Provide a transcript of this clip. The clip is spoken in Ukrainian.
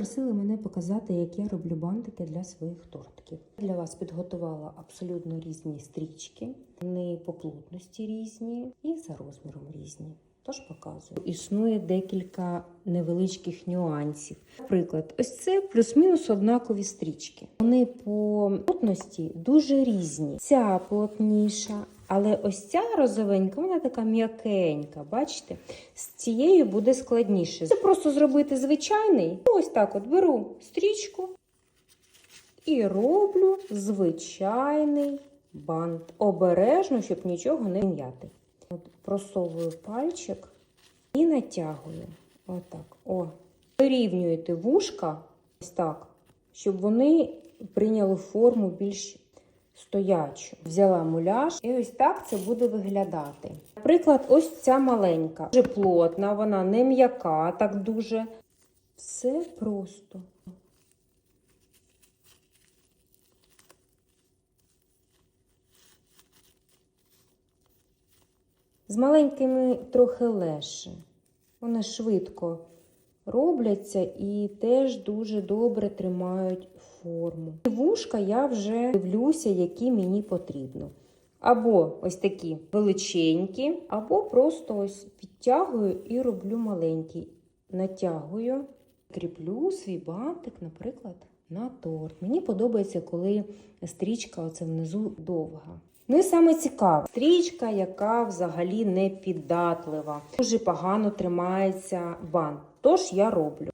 просили мене показати, як я роблю бантики для своїх тортиків. Для вас підготувала абсолютно різні стрічки, вони по плотності різні і за розміром різні. Тож показую. Існує декілька невеличких нюансів. Наприклад, ось це плюс-мінус однакові стрічки. Вони по плотності дуже різні. Ця плотніша, але ось ця розовенька, вона така м'якенька. Бачите? З цією буде складніше. Це просто зробити звичайний. Ось так от беру стрічку і роблю звичайний бант. Обережно, щоб нічого не м'яти. От просовую пальчик і натягую. Отак. О. Вирівнюєте вушка ось так, щоб вони прийняли форму більш стоячу. Взяла муляж, і ось так це буде виглядати. Наприклад, ось ця маленька, дуже плотна, вона не м'яка, так дуже. Все просто. З маленькими трохи легше. Вони швидко робляться і теж дуже добре тримають форму. І Вушка я вже дивлюся, які мені потрібно. Або ось такі величенькі, або просто ось підтягую і роблю маленький. Натягую, кріплю свій бантик, наприклад, на торт. Мені подобається, коли стрічка оце внизу довга. Ну і саме цікаве, стрічка, яка взагалі не піддатлива, дуже погано тримається бант. Тож я роблю